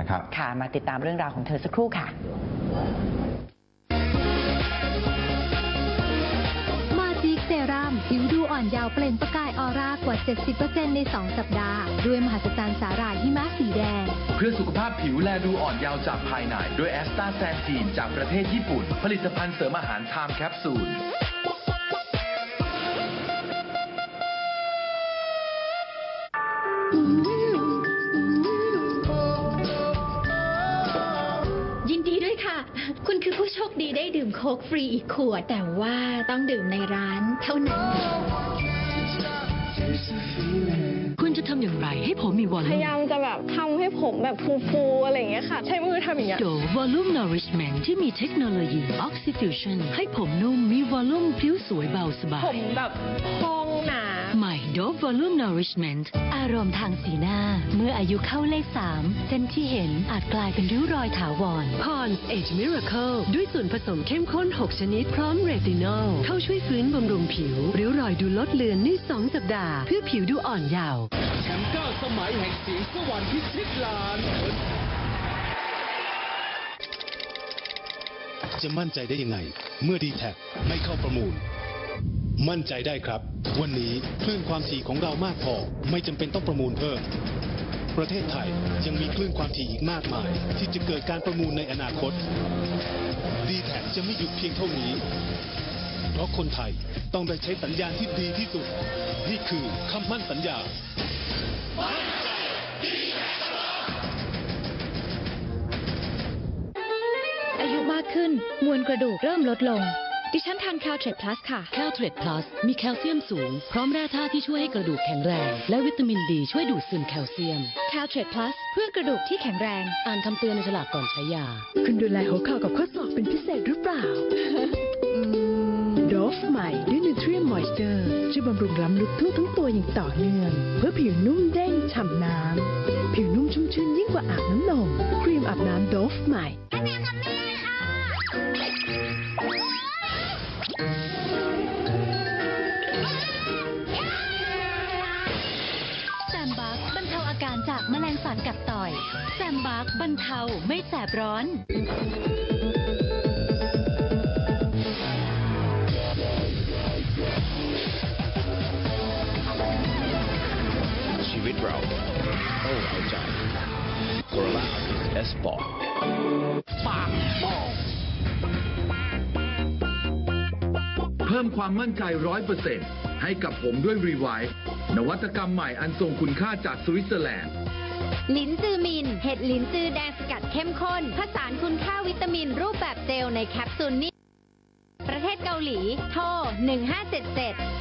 นะครับ ค่ะ มาติดตามเรื่องราวของเธอสักครู่ค่ะ มาจิกเซรั่มผิวดูอ่อนเยาว์เปล่งประกายออร่ากว่า 70%ใน 2 สัปดาห์ ด้วยมหัศจรรย์สาหร่ายหิมะสีแดง เพื่อสุขภาพผิวแลดูอ่อนเยาว์จากภายใน ด้วยแอสตาแซนทีนจากประเทศญี่ปุ่น ผลิตภัณฑ์เสริมอาหารไทม์แคปซูลยิ ค่ะคุณคือผู้โชคดีได้ดื่มโค้กฟรีอีกขวด แต่ว่าต้องดื่มในร้านเท่านั้น คุณจะทำอย่างไรให้ผมมีวอลพลุ่ยามยามจะแบบทำให้ผมแบบฟูๆอะไรอย่างเงี้ยค่ะ ใช้มือทำอย่างเงี้ย โดวอลลุ่ม nourishment ที่มีเทคโนโลยี oxyfusion ให้ผมนุ่มมีวอลลุ่มผิวสวยเบาสบาผย มแบบพองหนาใหม่ Dove Volume Nourishment อารมณ์ทางสีหน้า เมื่ออายุเข้าเลข 3 เส้นที่เห็นอาจกลายเป็นริ้วรอยถาวร Pond's Age Miracle ด้วยส่วนผสมเข้มข้น 6 ชนิดพร้อมเรตินอล เข้าช่วยฟื้นบำรุงผิว ริ้วรอยดูลดเลือนใน 2 สัปดาห์ เพื่อผิวดูอ่อนเยาว์แชมป์เก้าสมัยแห่งเสียงสวรรค์พิชิตลานจะมั่นใจได้ยังไง เมื่อดีแท็ไม่เข้าประมูล มั่นใจได้ครับ วันนี้คลื่นความถี่ของเรามากพอ ไม่จำเป็นต้องประมูลเพิ่ม ประเทศไทยยังมีคลื่นความถี่อีกมากมาย ที่จะเกิดการประมูลในอนาคต ดีแท็จะไม่หยุดเพียงเท่านี้ เพราะคนไทยต้องได้ใช้สัญญาณที่ดีที่สุด นี่คือคำมั่นสัญญาอายุมากขึ้นมวลกระดูกเริ่มลดลง ดิฉันทานคาวเทรดพลัสค่ะ แคลเทรดพลัสมีแคลเซียมสูง พร้อมแร่ธาตุที่ช่วยให้กระดูกแข็งแรง และวิตามินดีช่วยดูดซึมแคลเซียมคาวเทรดพลัสเพื่อกระดูกที่แข็งแรง อ่านคำเตือนในฉลากก่อนใช้ยา คุณดูแลหัวเข่ากับข้อศอกเป็นพิเศษหรือเปล่าโดฟใหม่ด้วยนูทรี m มอยเจอร์ช่วยบำรุงล้ำลึกทั่วทั้งตัวอย่างต่อเนื่อง เพื่อผิวนุ่มเด้งฉ่ำน้ำ ผิวนุ่มชุ่มชื่นยิ่งกว่าอาบน้ำนม ครีมอาบน้ำโดฟใหม่แซ สาบกัดต่อย แซมบักบรรเทาไม่แสบร้อน ชีวิตเราต้องเอาใจโคโรล่าเอสปอร์ตปากโป้งเพิ่มความมั่นใจร้อยเปอร์เซ็นต์ให้กับผมด้วยรีไวท์นวัตกรรมใหม่อันทรงคุณค่าจากสวิตเซอร์แลนด์ ลิ้นจือมิน เห็ดลิ้นจือแดงสกัดเข้มข้น ผสานคุณค่าวิตามินรูปแบบเจลในแคปซูลนี่ประเทศเกาหลี โทร 1577